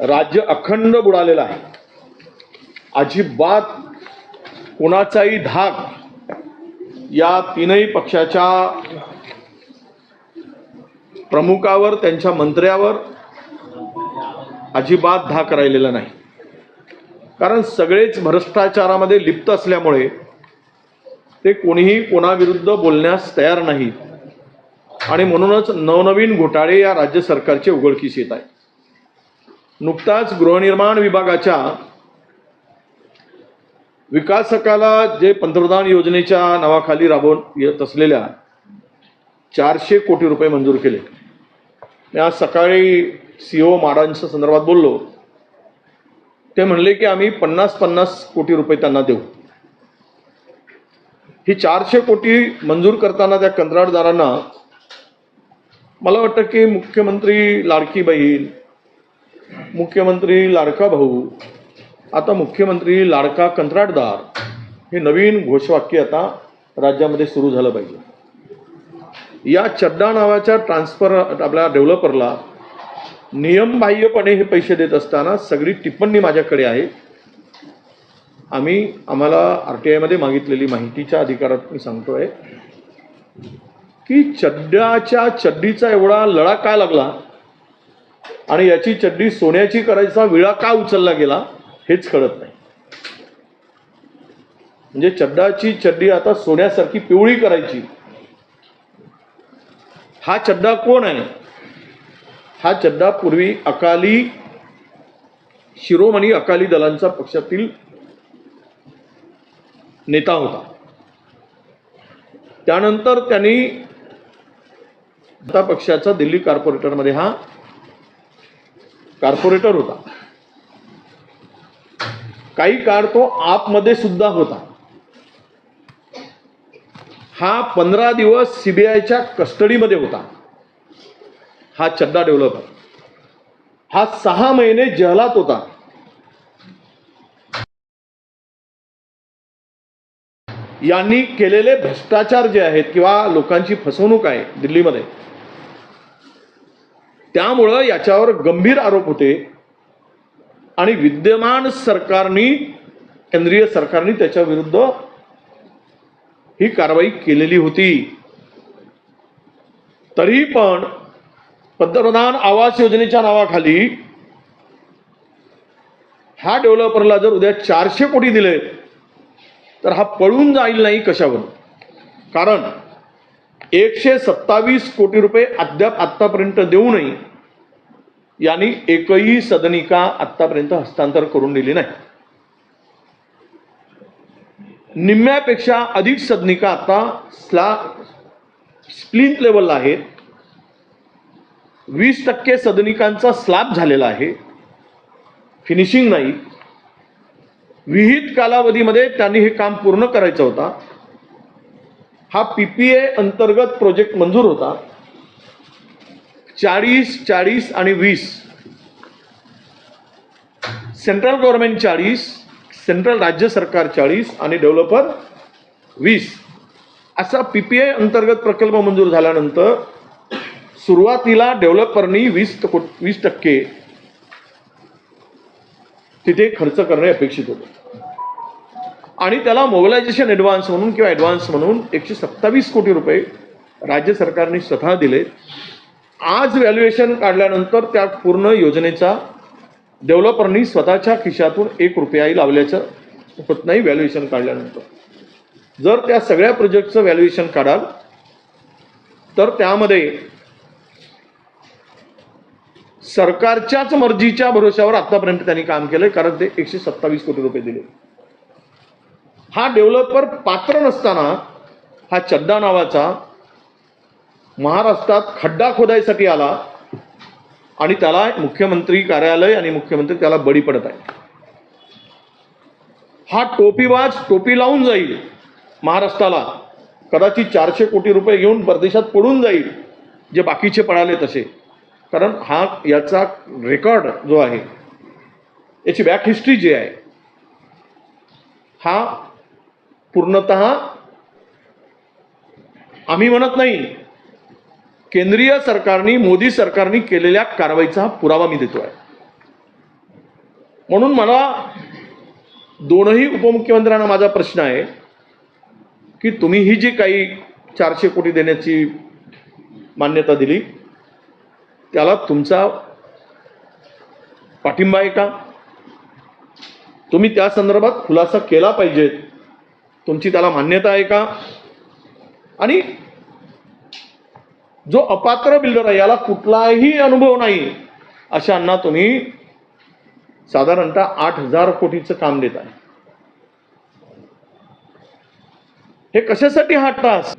राज्य अखंड बुडालेलं आहे. अजिबात कोणाचाही धाक या तीनही पक्षाच्या प्रमुखावर त्यांच्या मंत्र्यावर अजिबात धाक राहिलेला नाही. कारण सगळेच भ्रष्टाचारामध्ये लिप्त असल्यामुळे ते कोणीही कोणाविरुद्ध बोलण्यास तयार नाही. आणि म्हणूनच नवनवीन घोटाळे या राज्य सरकारचे उघडकीस येत आहे नुकताच गृहनिर्माण विभागाच्या विकासकाला जे पंतप्रधान योजनेच्या नावाखाली राबवून येत असलेल्या चारशे कोटी रुपये मंजूर केले. मी आज सकाळी सी ओ माडांच्या संदर्भात बोललो. ते म्हणले की आम्ही पन्नास पन्नास कोटी रुपये त्यांना देऊ. ही चारशे कोटी मंजूर करताना त्या कंत्राटदारांना मला वाटतं की मुख्यमंत्री लाडकी बहीण मुख्यमंत्री लाडका भाऊ. आता मुख्यमंत्री लाडका कंत्राटदार. हे नवीन घोषवाक्य आता राज्यामध्ये सुरू झालं पाहिजे. या चड्डा नावाच्या ट्रान्सफर आपल्या डेव्हलपरला नियमबाह्यपणे हे पैसे देत असताना सगळी टिप्पणी माझ्याकडे आहे. आम्ही आम्हाला आर टी आयमध्ये मागितलेली माहितीच्या अधिकारात मी सांगतोय की चड्ड्याच्या चड्डीचा एवढा लढा काय लागला? आणि याची चड्डी सोन्याची करायचा विळा का उचलला गेला हेच कळत नाही. म्हणजे चड्डाची चड्डी आता सोन्यासारखी पिवळी करायची. हा चड्डा कोण आहे? हा चड्डा पूर्वी अकाली शिरोमणी अकाली दलांचा पक्षातील नेता होता. त्यानंतर त्यांनी पक्षाचा दिल्ली कॉर्पोरेटरमध्ये हा कॉर्पोरेटर होता. काही काळ तो आपमध्ये सुद्धा होता. हा पंधरा दिवस सीबीआयच्या कस्टडीमध्ये होता. हा चड्डा डेव्हलपर हा सहा महिने जहलात होता. यांनी केलेले भ्रष्टाचार जे आहेत किंवा लोकांची फसवणूक आहे दिल्लीमध्ये त्यामुळं याच्यावर गंभीर आरोप होते. आणि विद्यमान सरकारनी केंद्रीय सरकारने त्याच्या विरुद्ध ही कारवाई केलेली होती. तरी पण पंतप्रधान आवास योजनेच्या नावाखाली हा डेव्हलपरला जर उद्या चारशे कोटी दिले तर हा पळून जाईल नाही कशावर कारण एकशे सत्तावीस कोटी रुपये अद्याप आत्तापर्यंत देऊनही यांनी एकही सदनिका आत्तापर्यंत हस्तांतर करून दिली नाही. निम्म्यापेक्षा अधिक सदनिका आता स्ला स्प्लिंट लेवलला आहेत. वीस टक्के सदनिकांचा स्लॅब झालेला आहे. फिनिशिंग नाही. विहित कालावधीमध्ये त्यांनी हे काम पूर्ण करायचं होता. हा पीपीए अंतर्गत प्रोजेक्ट मंजूर होता. चाळीस चाळीस आणि वीस. सेंट्रल गव्हर्नमेंट चाळीस सेंट्रल राज्य सरकार चाळीस आणि डेव्हलपर वीस. असा पीपीए अंतर्गत प्रकल्प मंजूर झाल्यानंतर सुरुवातीला डेव्हलपरनी वीस टक्को- वीस टक्के तिथे खर्च करणे अपेक्षित होते. आणि त्याला मोबिलायझेशन ॲडव्हान्स म्हणून किंवा ॲडव्हान्स म्हणून एकशे सत्तावीस कोटी रुपये राज्य सरकारने स्वतः दिले. आज व्हॅल्युएशन काढल्यानंतर त्या पूर्ण योजनेचा डेव्हलपरनी स्वतःच्या खिशातून एक रुपयाही लावल्याचं होत नाही व्हॅल्युएशन काढल्यानंतर. जर त्या सगळ्या प्रोजेक्टचं व्हॅल्युएशन काढाल तर त्यामध्ये सरकारच्याच मर्जीच्या भरोश्यावर आतापर्यंत त्यांनी काम केलंय कारण ते एकशे सत्तावीस कोटी रुपये दिले. हा डेव्हलपर पात्र नसताना हा चड्डा नावाचा महाराष्ट्रात खड्डा खोदायसाठी आला आणि त्याला मुख्यमंत्री कार्यालय आणि मुख्यमंत्री त्याला बळी पडत आहे. हा टोपीबाज टोपी लावून जाईल महाराष्ट्राला. कदाचित चारशे कोटी रुपये घेऊन परदेशात पडून जाईल जे बाकीचे पळाले तसे. कारण हा याचा रेकॉर्ड जो आहे याची बॅक हिस्ट्री जी आहे हा पूर्णत आम्ही म्हणत नाही. केंद्रीय सरकारने मोदी सरकारने केलेल्या कारवाईचा पुरावा मी देतो आहे म्हणून मला दोनही उपमुख्यमंत्र्यांना माझा प्रश्न आहे की तुम्ही ही जी काही चारशे कोटी देण्याची मान्यता दिली त्याला तुमचा पाठिंबा आहे का? तुम्ही त्या संदर्भात खुलासा केला पाहिजे तुमची त्याला मान्यता आहे का? आणि जो अपात्र बिल्डर आहे याला कुठलाही अनुभव नाही अशांना तुम्ही साधारणतः आठ हजार कोटीचं काम देत आहे. हे कशासाठी हा टास्क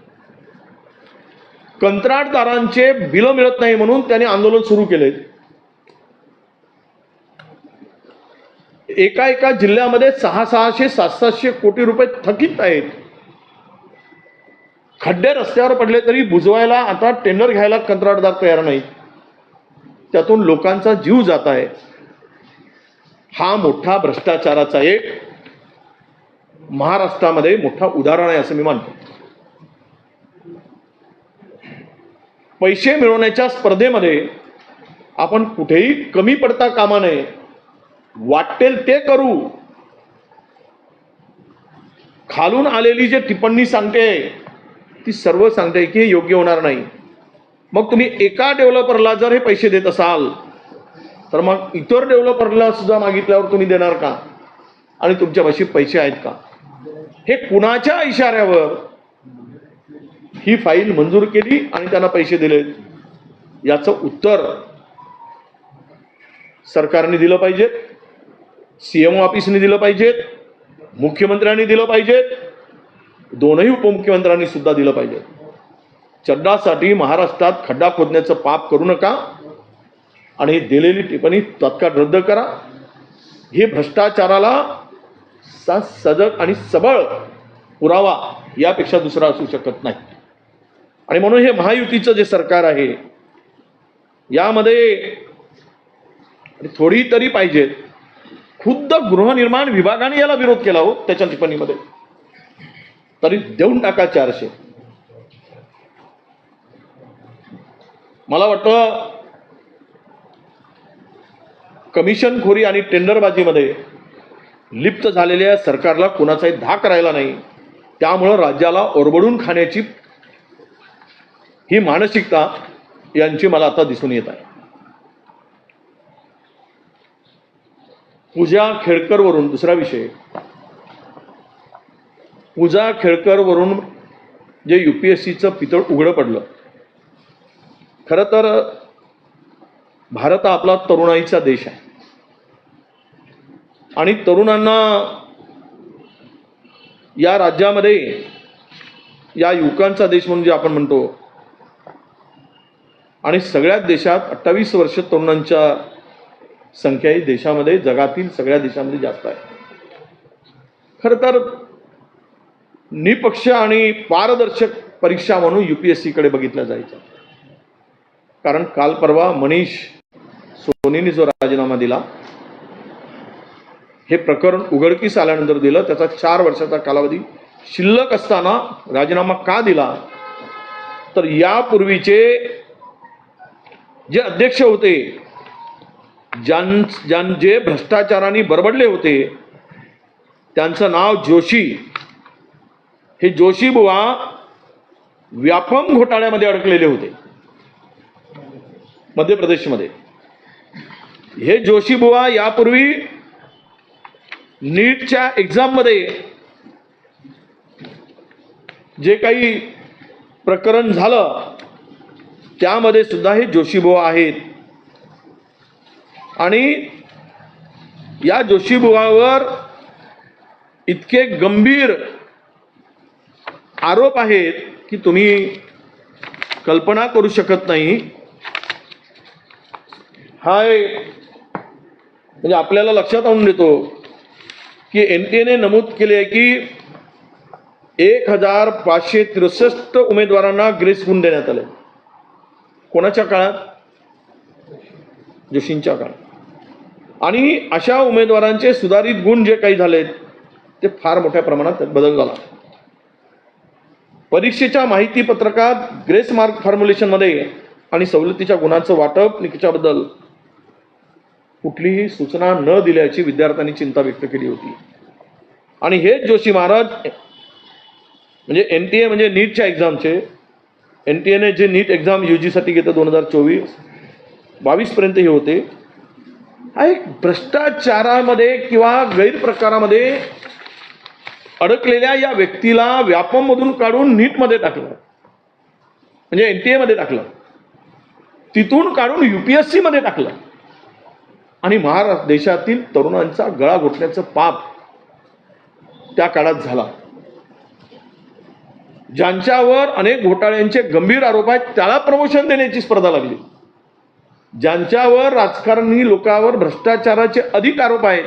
कंत्राटदारांचे बिलं मिळत नाही म्हणून त्याने आंदोलन सुरू केले एका एका जिल्ह्यामध्ये सहा सहाशे सात सातशे कोटी रुपये थकीत आहेत. खड्डे रस्त्यावर पडले तरी बुजवायला आता टेंडर घ्यायला कंत्राटदार तयार नाही त्यातून लोकांचा जीव जात आहे. हा मोठा भ्रष्टाचाराचा एक महाराष्ट्रामध्ये मोठा उदाहरण आहे असं मी मानतो. पैसे मिळवण्याच्या स्पर्धेमध्ये आपण कुठेही कमी पडता कामा नये. वाटेल ते करू. खालून आलेली जे टिप्पणी सांगते ती सर्व सांगते की हे योग्य होणार नाही. मग तुम्ही एका डेव्हलपरला जर हे पैसे देत असाल तर मग इतर डेव्हलपरला सुद्धा मागितल्यावर तुम्ही देणार का? आणि तुमच्यापाशी पैसे आहेत का? हे कुणाच्या इशाऱ्यावर ही फाईल मंजूर केली आणि त्यांना पैसे दिलेत याचं उत्तर सरकारने दिलं पाहिजे. सीएमओ ऑफिसने दिलं पाहिजेत मुख्यमंत्र्यांनी दिलं पाहिजेत दोनही उपमुख्यमंत्र्यांनी सुद्धा दिलं पाहिजेत. चड्डासाठी महाराष्ट्रात खड्डा खोदण्याचं पाप करू नका आणि दिलेली टिप्पणी तत्काळ रद्द करा. हे भ्रष्टाचाराला सा सजग आणि सबळ पुरावा यापेक्षा दुसरा असू शकत नाही. आणि म्हणून हे महायुतीचं जे सरकार आहे यामध्ये थोडी तरी पाहिजेत खुद्द गृहनिर्माण विभागाने याला विरोध केला हो त्याच्या टिप्पणीमध्ये. तरी देऊन टाका चारशे. मला वाटतं कमिशनखोरी आणि टेंडरबाजीमध्ये लिप्त झालेल्या सरकारला कुणाचाही धाक राहिला नाही. त्यामुळं राज्याला ओरबडून खाण्याची ही मानसिकता यांची मला आता दिसून येत आहे. पूजा खेळकरवरून दुसरा विषय. पूजा खेळकरवरून जे यू पी एस सीचं पितळ उघडं पडलं. खरं तर भारत हा आपला तरुणाईचा देश आहे. आणि तरुणांना या राज्यामध्ये या युवकांचा देश म्हणून जे आपण म्हणतो आणि सगळ्याच देशात अठ्ठावीस वर्ष तरुणांच्या संख्या ही देशामध्ये जगातील सगळ्या देशांमध्ये जास्त आहे. खरं तर निपक्ष आणि पारदर्शक परीक्षा म्हणून यू पी एस सीकडे बघितलं जायचं. कारण काल परवा मनीष सोनीने जो राजीनामा दिला हे प्रकरण उघडकीस आल्यानंतर दिलं त्याचा चार वर्षाचा कालावधी शिल्लक असताना राजीनामा का दिला? तर यापूर्वीचे जे अध्यक्ष होते ज्यां ज्यां जे भ्रष्टाचाराने बरबडले होते त्यांचं नाव जोशी. हे जोशी बुवा व्यापम घोटाळ्यामध्ये अडकलेले होते. मध्य प्रदेशमध्ये. हे जोशी बुवा यापूर्वी नीटच्या एक्झाममध्ये जे काही प्रकरण झालं त्यामध्ये सुद्धा हे जोशीबुवा आहेत. आणि या जोशीबुवावर इतके गंभीर आरोप आहेत की तुम्ही कल्पना करू शकत नाही. हाय म्हणजे आपल्याला लक्षात आणून देतो की एन टी एने नमूद केले आहे की एक हजार पाचशे त्रेसष्ट उमेदवारांना ग्रेस गुण देण्यात आले. कोणाच्या काळात? जोशींच्या काळात. आणि अशा उमेदवारांचे सुधारित गुण जे काही झालेत ते फार मोठ्या प्रमाणात बदल झाला. परीक्षेच्या माहिती पत्रकात ग्रेस मार्क फॉर्म्युलेशनमध्ये आणि सवलतीच्या गुणांचं वाटप निकषाबद्दल कुठलीही सूचना न दिल्याची विद्यार्थ्यांनी चिंता व्यक्त केली होती. आणि हेच जोशी महाराज म्हणजे एन टी ए म्हणजे नीटच्या एक्झामचे एन टी एने जे नीट एक्झाम यू जीसाठी घेतं दोन हजार चोवीस बावीसपर्यंत हे होते. एक भ्रष्टाचारामध्ये किंवा गैरप्रकारामध्ये अडकलेल्या या व्यक्तीला व्यापममधून काढून नीटमध्ये टाकलं. म्हणजे एन टी एमध्ये टाकलं. तिथून काढून यू पी एस सीमध्ये टाकलं. आणि महाराष्ट्र देशातील तरुणांचा गळा घोटण्याचं पाप त्या काळात झाला. ज्यांच्यावर अनेक घोटाळ्यांचे गंभीर आरोप आहेत त्याला प्रमोशन देण्याची स्पर्धा लागली. ज्यांच्यावर राजकारणी लोकांवर भ्रष्टाचाराचे अधिक आरोप आहेत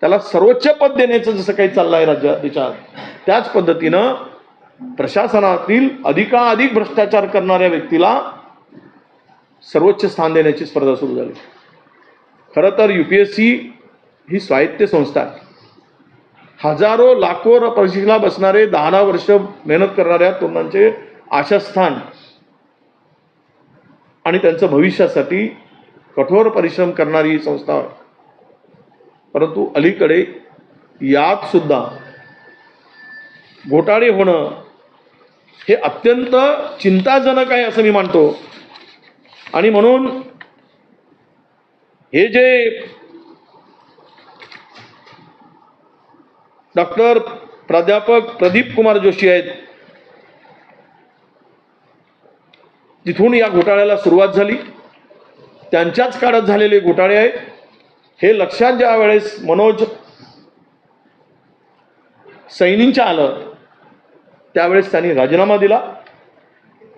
त्याला सर्वोच्च पद देण्याचं जसं काही चाललं आहे राज्यात देशात त्याच पद्धतीनं प्रशासनातील अधिकाधिक भ्रष्टाचार करणाऱ्या व्यक्तीला सर्वोच्च स्थान देण्याची स्पर्धा सुरू झाली. खरं तर यू पी एस सी ही स्वायत्त संस्था आहे. हजारो लाखो परीक्षेला बसणारे दहा दहा वर्ष मेहनत करणाऱ्या तरुणांचे आशास्थान आणि त्यांचं भविष्यासाठी कठोर परिश्रम करणारी ही संस्था आहे. परंतु अलीकडे यात सुद्धा घोटाळे होणं हे अत्यंत चिंताजनक आहे असं मी मानतो. आणि म्हणून हे जे डॉक्टर प्राध्यापक प्रदीप कुमार जोशी आहेत तिथून या घोटाळ्याला सुरुवात झाली. त्यांच्याच काळात झालेले घोटाळे आहेत. हे लक्षात ज्या वेळेस मनोज सैनींच्या आलं त्यावेळेस त्यांनी राजीनामा दिला.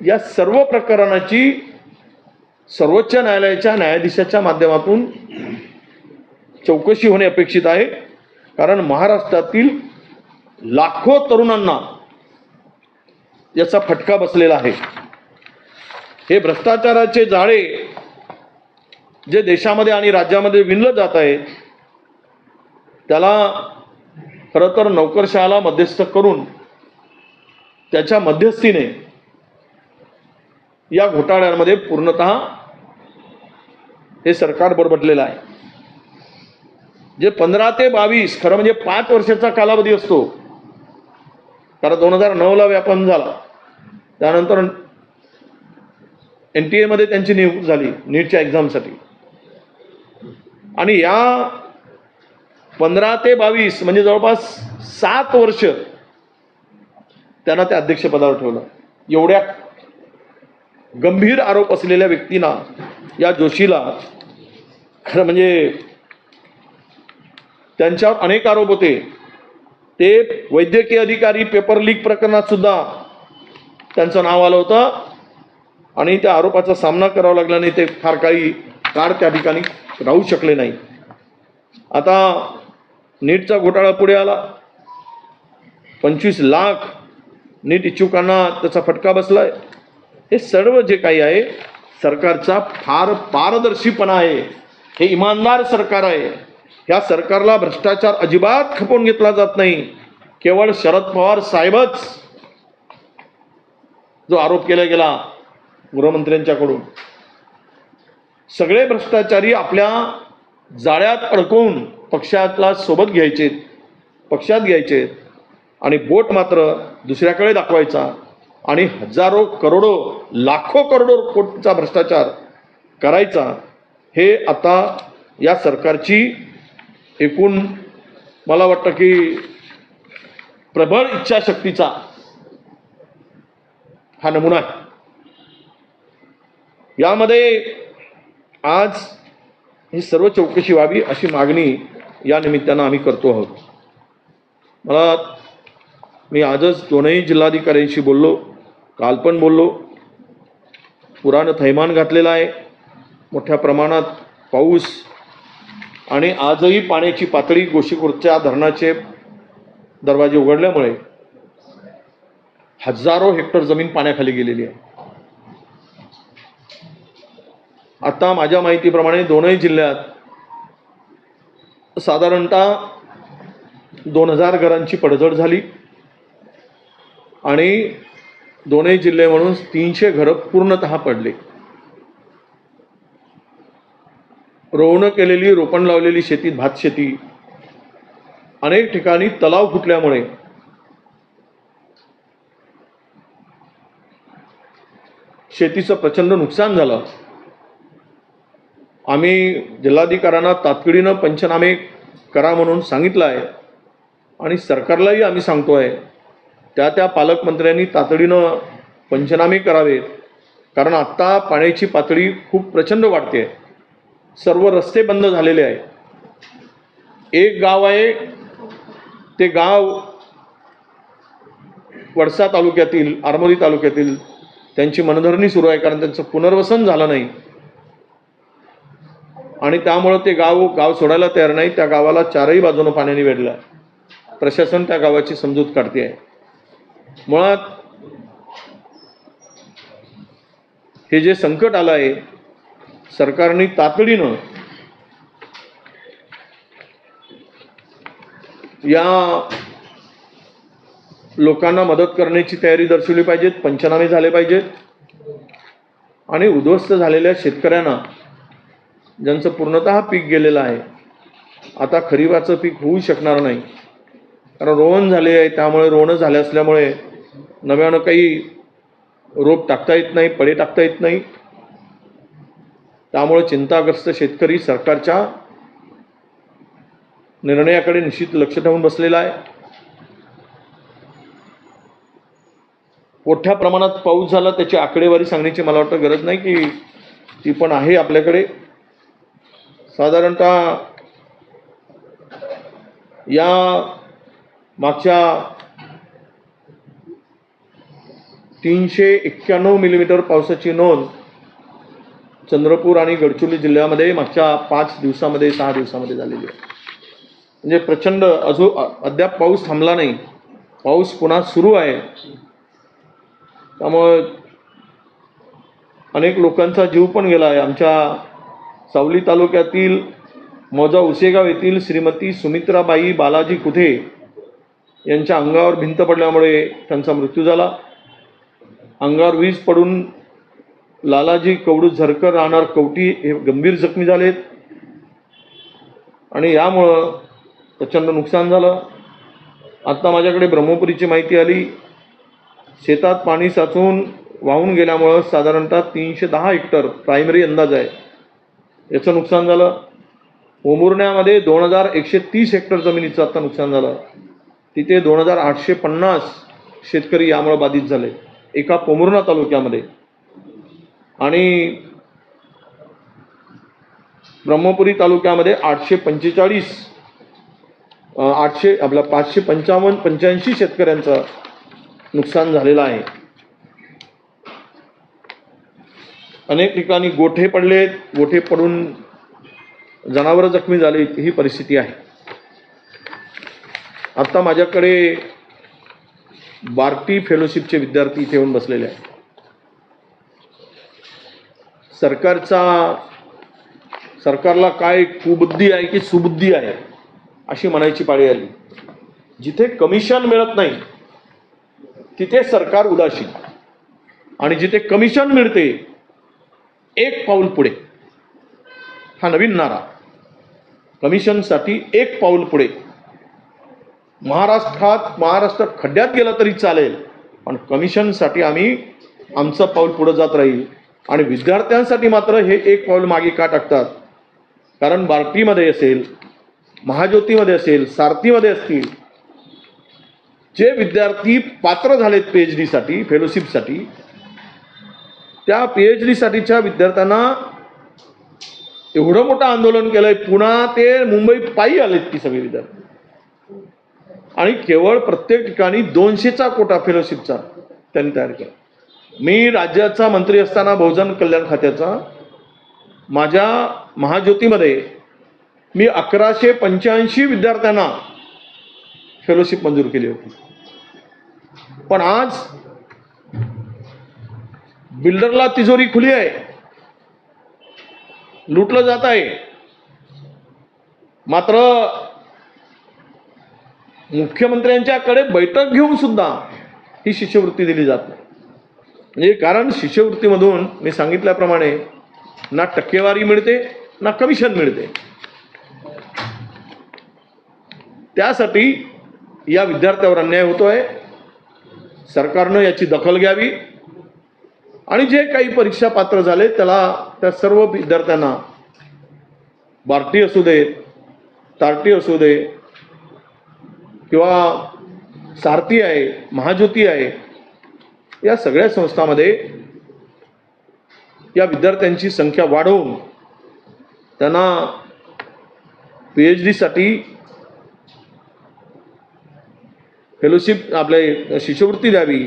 या सर्व प्रकरणाची सर्वोच्च न्यायालयाच्या न्यायाधीशाच्या माध्यमातून चौकशी होणे अपेक्षित आहे. कारण महाराष्ट्रातील लाखो तरुणांना याचा फटका बसलेला आहे. हे भ्रष्टाचाराचे जाळे जे देशामध्ये आणि राज्यामध्ये विणलं जात आहे त्याला खरं तर नोकरशहाला मध्यस्थ करून त्याच्या मध्यस्थीने या घोटाळ्यांमध्ये पूर्णतः हे सरकार बरबटलेलं आहे. जे पंधरा ते बावीस खरं म्हणजे पाच वर्षाचा कालावधी असतो. कारण दोन हजार नऊला व्यापन झाला. त्यानंतर एन टी एमध्ये त्यांची नियुक्ती झाली नीटच्या एक्झामसाठी आणि या पंधरा ते बावीस म्हणजे जवळपास सात वर्ष त्यांना त्या अध्यक्षपदावर ठेवलं. एवढ्या गंभीर आरोप असलेल्या व्यक्तींना या जोशीला खरं म्हणजे त्यांच्यावर अनेक आरोप होते. ते वैद्यकीय अधिकारी पेपर लीक प्रकरणात सुद्धा त्यांचं नाव आलं होतं. आणि त्या आरोपाचा सामना करावा लागला नाही ते फार काही काळ त्या ठिकाणी राहू शकले नाही. आता नीटचा घोटाळा पुढे आला. पंचवीस लाख नीट इच्छुकांना त्याचा फटका बसलाय. हे सर्व जे काही आहे सरकारचा फार पारदर्शीपणा आहे. हे इमानदार सरकार आहे. ह्या सरकारला भ्रष्टाचार अजिबात खपवून घेतला जात नाही. केवळ शरद पवार साहेबच जो आरोप केला गेला गृहमंत्र्यांच्याकडून. सगळे भ्रष्टाचारी आपल्या जाळ्यात अडकवून पक्षातला सोबत घ्यायचे पक्षात घ्यायचे आणि बोट मात्र दुसऱ्याकडे दाखवायचा आणि हजारो करोडो लाखो करोडो कोटीचा भ्रष्टाचार करायचा हे आता या सरकारची एकूण मला वाटतं की प्रबळ इच्छाशक्तीचा हा नमुना आहे. यामध्ये आज ही सर्व चौकशी व्हावी अशी मागणी या निमित्तानं आम्ही करतो आहोत. मला मी आजच दोनही जिल्हाधिकाऱ्यांशी बोललो काल पण बोललो. पुरानं थैमान घातलेलं आहे. मोठ्या प्रमाणात पाऊस आणि आजही पाण्याची पातळी गोशीखुर्दच्या धरणाचे दरवाजे उघडल्यामुळे हजारो हेक्टर जमीन पाण्याखाली गेलेली आहे. आता माझ्या माहितीप्रमाणे दोनही जिल्ह्यात साधारणतः दोन हजार घरांची पडझड झाली. आणि दोनही जिल्हे म्हणून तीनशे घरं पूर्णतः पडले. रोवणं केलेली रोपण लावलेली शेती भात शेती अनेक ठिकाणी तलाव फुटल्यामुळे शेतीचं प्रचंड नुकसान झालं. आम्ही जिल्हाधिकाऱ्यांना तातडीनं पंचनामे करा म्हणून सांगितलं आहे आणि सरकारलाही आम्ही सांगतो आहे त्या त्या पालकमंत्र्यांनी तातडीनं पंचनामे करावेत. कारण आत्ता पाण्याची पातळी खूप प्रचंड वाढते. सर्व रस्ते बंद झालेले आहे एक गाव आहे ते गाव वडसा तालुक्यातील आरमोरी तालुक्यातील त्यांची मनधरणी सुरू आहे कारण त्यांचं पुनर्वसन झालं नाही. आणि त्यामुळं ते गाव गाव सोडायला तयार नाही. त्या गावाला चारही बाजूनं पाण्याने वेढलं. आहे प्रशासन त्या गावाची समजूत काढते. आहे मुळात हे जे संकट आलं आहे सरकारने तातडीनं या लोकांना मदत करण्याची तयारी दर्शवली पाहिजेत पंचनामे झाले पाहिजेत. आणि उद्ध्वस्त झालेल्या शेतकऱ्यांना ज्यांचं पूर्णतः पीक गेलेलं आहे आता खरीपाचं पीक होऊ शकणार नाही. कारण रोवण झाले आहे त्यामुळे रोवणं झाले असल्यामुळे नव्यानं काही रोप टाकता येत नाही पडे टाकता येत नाही. त्यामुळे चिंताग्रस्त शेतकरी सरकारच्या निर्णयाकडे निश्चित लक्ष ठेवून बसलेला आहे. मोठ्या प्रमाणात पाऊस झाला त्याची आकडेवारी सांगण्याची मला वाटतं गरज नाही की ती पण आहे आपल्याकडे. साधारणतः या मागच्या तीनशे एक्क्याण्णव मिलीमीटर पावसाची नोंद चंद्रपूर आणि गडचिरोली जिल्ह्यामध्ये मागच्या पाच दिवसामध्ये सहा दिवसामध्ये झालेली आहे. म्हणजे प्रचंड अजून अद्याप पाऊस थांबला नाही. पाऊस पुन्हा सुरू आहे. त्यामुळे अनेक लोकांचा जीव पण गेला आहे. आमच्या सावली तालुक्यातील मोजा उसेगाव येथील श्रीमती सुमित्राबाई बालाजी कुधे यांच्या अंगावर भिंत पडल्यामुळे त्यांचा मृत्यू झाला. अंगावर वीज पडून लालाजी कवडू झरकर राहणार कवटी हे गंभीर जखमी झालेत. आणि यामुळं प्रचंड नुकसान झालं. आत्ता माझ्याकडे ब्रह्मपुरीची माहिती आली. शेतात पाणी साचून वाहून गेल्यामुळं साधारणतः तीनशे दहा हेक्टर प्रायमरी अंदाज आहे. याचं नुकसान झालं. ओमुरण्यामध्ये दोन हजार एकशे तीस हेक्टर जमिनीचं आता नुकसान झालं. तिथे दोन हजार आठशे पन्नास शेतकरी यामुळे बाधित झाले. एका पोमुर्णा तालुक्यामध्ये. आणि ब्रह्मपुरी तालुक्यामध्ये आठशे पंचेचाळीस आठशे आपला पाचशे पंचावन्न पंच्याऐंशी शेतकऱ्यांचं नुकसान झालेलं आहे. अनेक ठिकाणी गोठे पडलेत गोठे पडून जनावरं जखमी झाली ही परिस्थिती आहे. आत्ता माझ्याकडे बार्टी फेलोशिपचे विद्यार्थी इथे येऊन बसलेले आहेत. सरकारचा सरकारला काय कुबुद्धी आहे की सुबुद्धी आहे अशी म्हणायची पाळी आली. जिथे कमिशन मिळत नाही तिथे सरकार उदासीन. आणि जिथे कमिशन मिळते एक पाऊल पुढे. हा नवीन नारा. कमिशनसाठी एक पाऊल पुढे. महाराष्ट्रात महाराष्ट्र खड्ड्यात गेला तरी चालेल पण कमिशनसाठी आम्ही आमचं पाऊल पुढं जात राहील. आणि विद्यार्थ्यांसाठी मात्र हे एक पाऊल मागे का टाकतात? कारण बार्टीमध्ये असेल महाज्योतीमध्ये असेल सारथीमध्ये असतील जे विद्यार्थी पात्र झालेत पी एच डीसाठी फेलोशिपसाठी त्या पी एच डीसाठीच्या विद्यार्थ्यांना एवढं मोठं आंदोलन केलंय पुन्हा ते मुंबई पायी आलेत ती सगळी विद्यार्थी. आणि केवळ प्रत्येक ठिकाणी दोनशेचा कोटा फेलोशिपचा त्यांनी तयार केला. मी राज्याचा मंत्री असताना बहुजन कल्याण खात्याचा माझ्या महाज्योतीमध्ये मी अकराशे पंच्याऐंशी विद्यार्थ्यांना फेलोशिप मंजूर केली होती. पण आज बिल्डरला तिजोरी खुली आहे. लुटलं जात आहे. मात्र मुख्यमंत्र्यांच्याकडे बैठक घेऊन सुद्धा ही शिष्यवृत्ती दिली जात नाही. म्हणजे कारण शिष्यवृत्तीमधून मी सांगितल्याप्रमाणे ना टक्केवारी मिळते ना कमिशन मिळते. त्यासाठी या विद्यार्थ्यावर अन्याय होतोय. सरकारनं याची दखल घ्यावी. आणि जे काही परीक्षा पात्र झाले त्याला त्या सर्व विद्यार्थ्यांना बार्टी असू दे तारटी असू दे किंवा सारथी आहे महाज्योती आहे या सगळ्या संस्थांमध्ये या विद्यार्थ्यांची संख्या वाढवून त्यांना पी एच डीसाठी फेलोशिप आपले शिष्यवृत्ती द्यावी.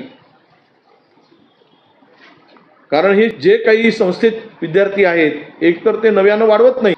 कारण हे जे काही संस्थेत विद्यार्थी आहेत एकतर ते नव्यानं वाढवत नाही